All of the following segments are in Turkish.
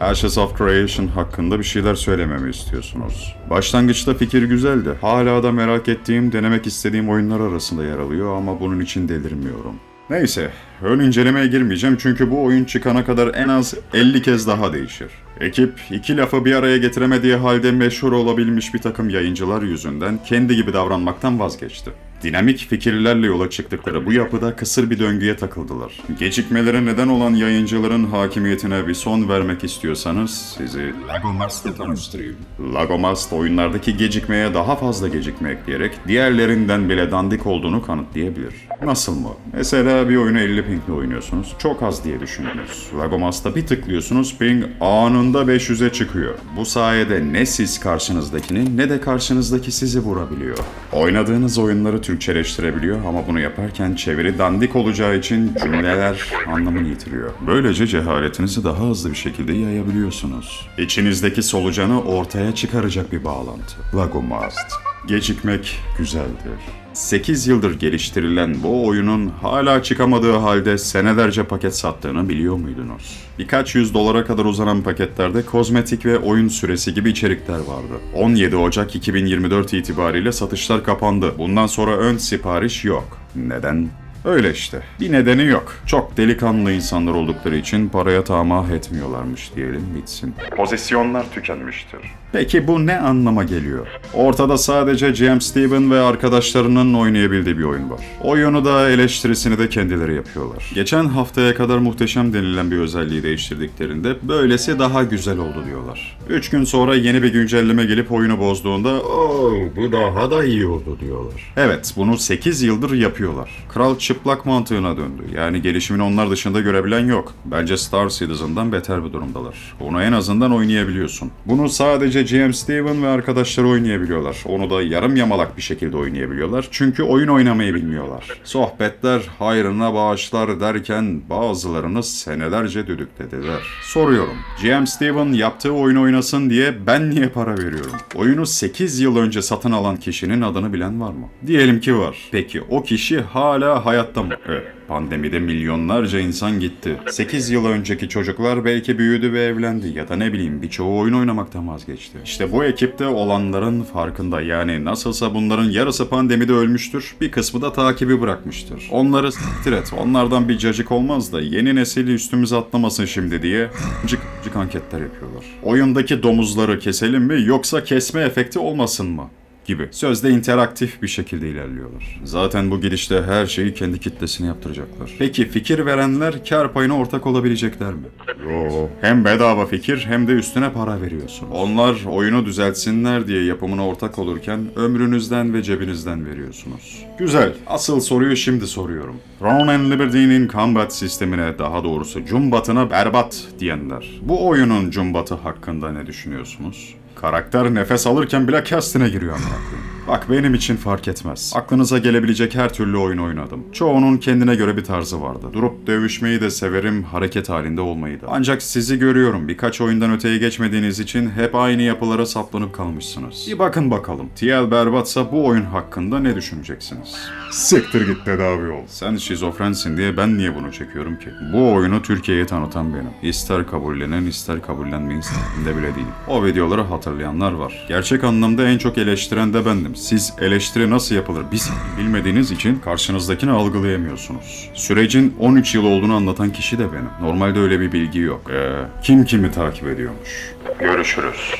Ashes of Creation hakkında bir şeyler söylememi istiyorsunuz. Başlangıçta fikir güzeldi. Hala da merak ettiğim, denemek istediğim oyunlar arasında yer alıyor ama bunun için delirmiyorum. Neyse, ön incelemeye girmeyeceğim çünkü bu oyun çıkana kadar en az 50 kez daha değişir. Ekip iki lafı bir araya getiremediği halde meşhur olabilmiş bir takım yayıncılar yüzünden kendi gibi davranmaktan vazgeçti. Dinamik fikirlerle yola çıktıkları bu yapıda kısır bir döngüye takıldılar. Gecikmelere neden olan yayıncıların hakimiyetine bir son vermek istiyorsanız sizi Lagomast'la tanıştırayım. Lagomast oyunlardaki gecikmeye daha fazla gecikme ekleyerek diğerlerinden bile dandik olduğunu kanıtlayabilir. Nasıl mı? Mesela bir oyunu 50 pingle oynuyorsunuz. Çok az diye düşündünüz. Lagomast'a bir tıklıyorsunuz ping anında 500'e çıkıyor. Bu sayede ne siz karşınızdakini ne de karşınızdaki sizi vurabiliyor. Oynadığınız oyunları Türkçeleştirebiliyor ama bunu yaparken çeviri dandik olacağı için cümleler anlamını yitiriyor. Böylece cehaletinizi daha hızlı bir şekilde yayabiliyorsunuz. İçinizdeki solucanı ortaya çıkaracak bir bağlantı. Lagomast. Gecikmek güzeldir. 8 yıldır geliştirilen bu oyunun hala çıkamadığı halde senelerce paket sattığını biliyor muydunuz? Birkaç yüz dolara kadar uzanan paketlerde kozmetik ve oyun süresi gibi içerikler vardı. 17 Ocak 2024 itibariyle satışlar kapandı. Bundan sonra ön sipariş yok. Neden? Öyle işte. Bir nedeni yok. Çok delikanlı insanlar oldukları için paraya tamah etmiyorlarmış diyelim bitsin. Pozisyonlar tükenmiştir. Peki bu ne anlama geliyor? Ortada sadece James Steven ve arkadaşlarının oynayabildiği bir oyun var. Oyunu da eleştirisini de kendileri yapıyorlar. Geçen haftaya kadar muhteşem denilen bir özelliği değiştirdiklerinde böylesi daha güzel oldu diyorlar. 3 gün sonra yeni bir güncelleme gelip oyunu bozduğunda "Oo, bu daha da iyi oldu diyorlar. Evet bunu 8 yıldır yapıyorlar. Kral çıplak mantığına döndü. Yani gelişimini onlar dışında görebilen yok. Bence Star Citizen'dan beter bir durumdalar. Onu en azından oynayabiliyorsun. Bunu sadece GM Steven ve arkadaşları oynayabiliyorlar. Onu da yarım yamalak bir şekilde oynayabiliyorlar. Çünkü oyun oynamayı bilmiyorlar. Sohbetler hayrına bağışlar derken bazılarını senelerce düdüklediler. Soruyorum. GM Steven yaptığı oyun oynasın diye ben niye para veriyorum? Oyunu 8 yıl önce satın alan kişinin adını bilen var mı? Diyelim ki var. Peki o kişi hala hayatta mı? Evet. Pandemide milyonlarca insan gitti. 8 yıl önceki çocuklar belki büyüdü ve evlendi ya da ne bileyim birçoğu oyun oynamaktan vazgeçti. İşte bu ekipte olanların farkında yani nasılsa bunların yarısı pandemide ölmüştür, bir kısmı da takibi bırakmıştır. Onları siktir et, onlardan bir cacık olmaz da yeni nesili üstümüze atlamasın şimdi diye cık cık anketler yapıyorlar. Oyundaki domuzları keselim mi yoksa kesme efekti olmasın mı? Gibi. Sözde interaktif bir şekilde ilerliyorlar. Zaten bu gidişte her şeyi kendi kitlesine yaptıracaklar. Peki fikir verenler kar payına ortak olabilecekler mi? Yo. Hem bedava fikir hem de üstüne para veriyorsun. Onlar oyunu düzeltsinler diye yapımına ortak olurken ömrünüzden ve cebinizden veriyorsunuz. Güzel. Asıl soruyu şimdi soruyorum. Throne and Liberty'nin combat sistemine daha doğrusu cumbatına berbat diyenler. Bu oyunun cumbatı hakkında ne düşünüyorsunuz? Karakter nefes alırken bile kastine giriyor amına koyayım. Bak benim için fark etmez. Aklınıza gelebilecek her türlü oyun oynadım. Çoğunun kendine göre bir tarzı vardı. Durup dövüşmeyi de severim, hareket halinde olmayı da. Ancak sizi görüyorum. Birkaç oyundan öteye geçmediğiniz için hep aynı yapılara saplanıp kalmışsınız. Bir bakın bakalım. TL berbatsa bu oyun hakkında ne düşüneceksiniz? Siktir git tedavi ol. Sen şizofrensin diye ben niye bunu çekiyorum ki? Bu oyunu Türkiye'ye tanıtan benim. İster kabullenen ister kabullenmeyin de bile değil. O videoları hatırlayanlar var. Gerçek anlamda en çok eleştiren de bendim. Siz eleştiri nasıl yapılır biz bilmediğiniz için karşınızdakini algılayamıyorsunuz. Sürecin 13 yıl olduğunu anlatan kişi de benim. Normalde öyle bir bilgi yok. Ee, kim kimi takip ediyormuş? Görüşürüz.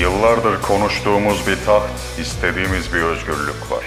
Yıllardır konuştuğumuz bir taht, istediğimiz bir özgürlük var.